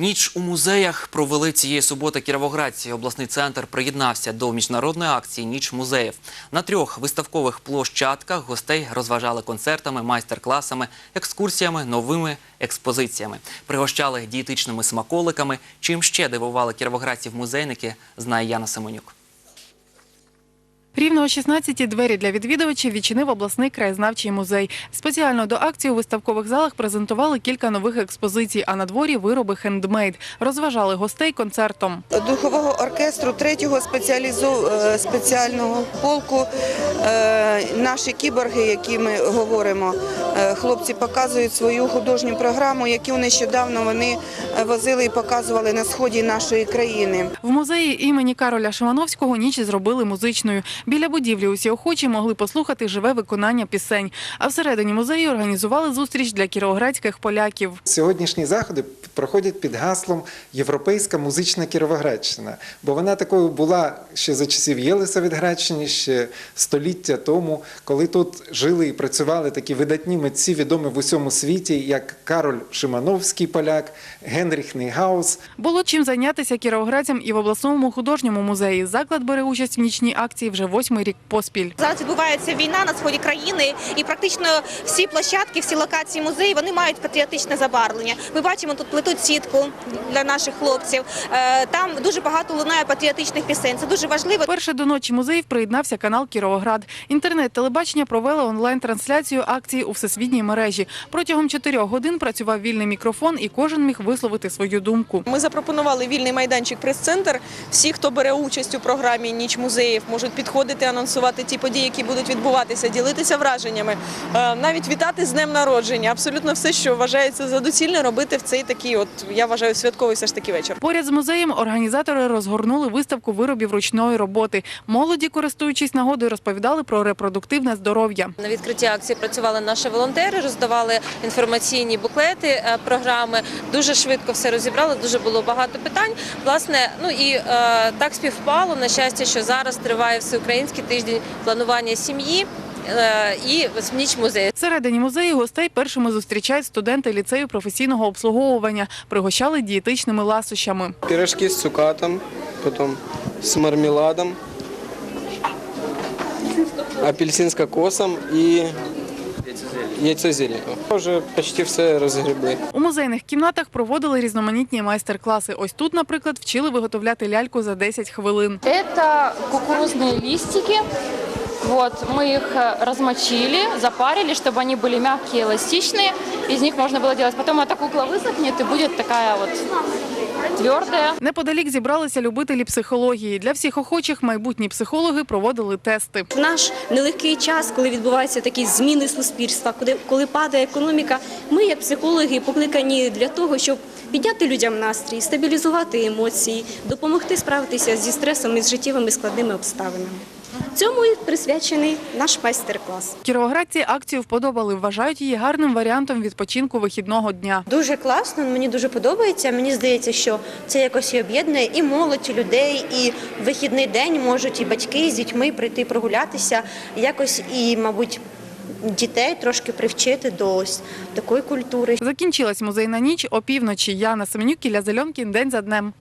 Ніч у музеях провели цієї суботи кіровоградці. Обласний центр приєднався до міжнародної акції Ніч музеїв. На трьох виставкових площадках гостей розважали концертами, майстер-класами, екскурсіями, новими експозиціями. Пригощали дієтичними смаколиками. Чим ще дивували кіровоградців музейники, знає Яна Семенюк. Рівно о 16-ті двері для відвідувачів відчинив обласний краєзнавчий музей. Спеціально до акції у виставкових залах презентували кілька нових експозицій, а на дворі вироби хендмейд. Розважали гостей концертом. духового оркестру третього спеціалізу... е, спеціального полку. Е, Наші кіборги, які ми говоримо, е, хлопці показують свою художню програму, яку нещодавно вони возили і показували на сході нашої країни. В музеї імені Кароля Шимановського ніч зробили музичною. Біля будівлі усі охочі могли послухати живе виконання пісень. А всередині музею організували зустріч для кіровоградських поляків. Сьогоднішні заходи проходять під гаслом Європейська музична Кіровоградщина, бо вона такою була ще за часів Єлисаветградщини, ще століття тому, коли тут жили і працювали такі видатні митці, відомі в усьому світі, як Кароль Шимановський поляк, Генріх Нейгаус. Було чим зайнятися кіровоградцям і в обласному художньому музеї. Заклад бере участь в нічній акції вже восьмий рік поспіль. Зараз відбувається війна на сході країни, і практично всі площадки, всі локації музею вони мають патріотичне забарвлення. Ми бачимо тут плетуть сітку для наших хлопців. Е, Там дуже багато лунає патріотичних пісень. Це дуже важливо. Перше до ночі музеїв приєднався канал Кіровоград. Інтернет-телебачення провело онлайн-трансляцію акції у всесвітній мережі. Протягом чотирьох годин працював вільний мікрофон, і кожен міг висловити свою думку. Ми запропонували вільний майданчик прес-центр. Всі, хто бере участь у програмі Ніч музеїв, можуть підходити, анонсувати ті події, які будуть відбуватися, ділитися враженнями, е, навіть вітати з днем народження. Абсолютно все, що вважається за доцільне, робити в цей такий, от я вважаю, святковий все ж таки вечір. Поряд з музеєм організатори розгорнули виставку виробів ручної роботи. Молоді, користуючись нагодою, розповідали про репродуктивне здоров'я. На відкритті акції працювали наші волонтери, роздавали інформаційні буклети е, програми. Дуже швидко все розібрали. Дуже було багато питань. Власне, ну і е, так співпало на щастя, що зараз триває всеукраїнський тиждень планування сім'ї е, і ніч музею. Всередині музею гостей першими зустрічають студенти ліцею професійного обслуговування, пригощали дієтичними ласощами. Пірожки з цукатом, потім з мармеладом, апельсин с кокосом и яйцо зеленое. Вже почти все розгребли. У музейних кімнатах проводили різноманітні майстер-класи. Ось тут, наприклад, вчили виготовляти ляльку за 10 хвилин. Це кукурузні листики. Вот, мы их э, размочили, запарили, чтобы они были мягкие, эластичные. Из них можно было делать. Потом эта кукла высохнет и будет такая вот твердая. Неподалік зібралися любителі психології. Для всіх охочих майбутні психологи проводили тести. В наш нелегкий час, коли відбуваються такі зміни суспільства, коли, коли падає економіка, ми, як психологи, покликані для того, щоб підняти людям настрій, стабілізувати емоції, допомогти справитися зі стресом і з життєвими складними обставинами. Цьому і присвячений наш майстер-клас. Кіровоградці акцію вподобали, вважають її гарним варіантом відпочинку вихідного дня. Дуже класно, мені дуже подобається. Мені здається, що це якось і об'єднує і молодь, і людей, і в вихідний день можуть і батьки і з дітьми прийти прогулятися, якось і, мабуть, дітей трошки привчити до ось такої культури. Закінчилась музейна ніч опівночі. Яна Семенюк, Ілля Зеленкін, день за днем.